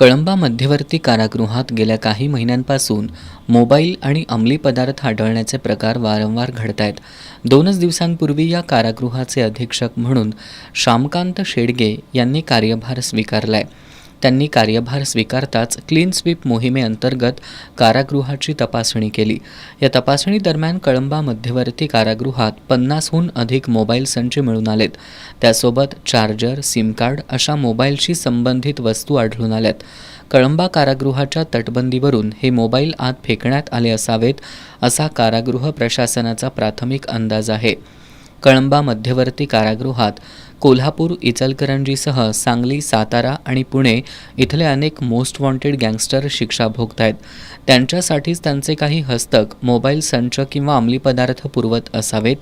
कळंबा मध्यवर्ती कारागृहात गेल्या काही महिन्यांपासून मोबाईल आणि अंमली पदार्थ आढळण्याचे प्रकार वारंवार घडत आहेत दोनच दिवसांपूर्वी या कारागृहाचे अधीक्षक म्हणून श्यामकांत शेडगे यांनी कार्यभार स्वीकारलाय. त्यांनी कार्यभार स्वीकारताच क्लीन स्वीप मोहिमेअंतर्गत कारागृहाची तपासणी केली. या तपासणी दरम्यान कळंबा मध्यवर्ती कारागृहात पन्नासहून अधिक मोबाईल संच मिळून आलेत. त्यासोबत चार्जर सिम कार्ड अशा मोबाईलशी संबंधित वस्तू आढळून आल्यात. कळंबा कारागृहाच्या तटबंदीवरून हे मोबाईल आत फेकण्यात आले असावेत असा कारागृह प्रशासनाचा प्राथमिक अंदाज आहे. कळंबा मध्यवर्ती कारागृहात कोल्हापूर इचलकरंजीसह सांगली सातारा आणि पुणे इथले अनेक मोस्ट वॉन्टेड गँगस्टर शिक्षा भोगत आहेत त्यांच्यासाठीच त्यांचे काही हस्तक मोबाईल संच किंवा अंमली पदार्थ पुरवत असावेत.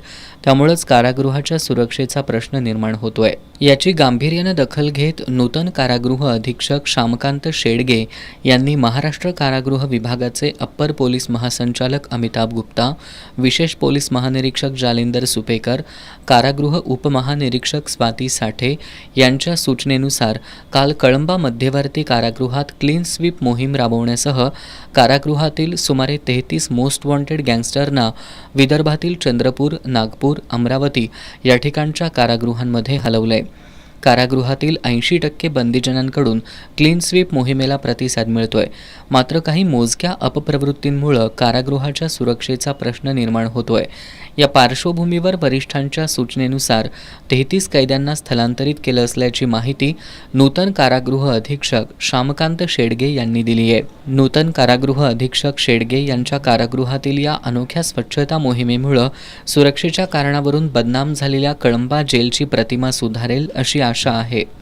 त्यामुळंच कारागृहाच्या सुरक्षेचा प्रश्न निर्माण होतोय. याची गांभीर्यानं दखल घेत नूतन कारागृह अधीक्षक श्यामकांत शेडगे यांनी महाराष्ट्र कारागृह विभागाचे अप्पर पोलीस महासंचालक अमिताभ गुप्ता विशेष पोलीस महानिरीक्षक जालिंदर सुपेकर कारागृह उपमहानिरीक्षक स्वाती साठे यांच्या सूचनेनुसार काल कळंबा मध्यवर्ती कारागृहात क्लीन स्वीप मोहीम राबवण्यासह कारागृहातील सुमारे तेहतीस मोस्ट वॉन्टेड गँगस्टरना विदर्भातील चंद्रपूर नागपूर अमरावती या ठिकाणच्या कारागृहांमध्ये हलवलंय. कारागृहातील ऐंशी टक्के बंदीजनांकडून क्लीन स्वीप मोहिमेला प्रतिसाद मिळतोय. मात्र काही मोजक्या अपप्रवृत्तींमुळं कारागृहाच्या सुरक्षेचा प्रश्न निर्माण होतोय. या पार्श्वभूमीवर वरिष्ठांच्या सूचनेनुसार तेहतीस कैद्यांना स्थलांतरित केलं असल्याची माहिती नूतन कारागृह अधीक्षक श्यामकांत शेडगे यांनी दिली आहे. नूतन कारागृह अधीक्षक शेडगे यांच्या कारागृहातील या अनोख्या स्वच्छता मोहिमेमुळं सुरक्षेच्या कारणावरून बदनाम झालेल्या कळंबा जेलची प्रतिमा सुधारेल अशी आशा आहे.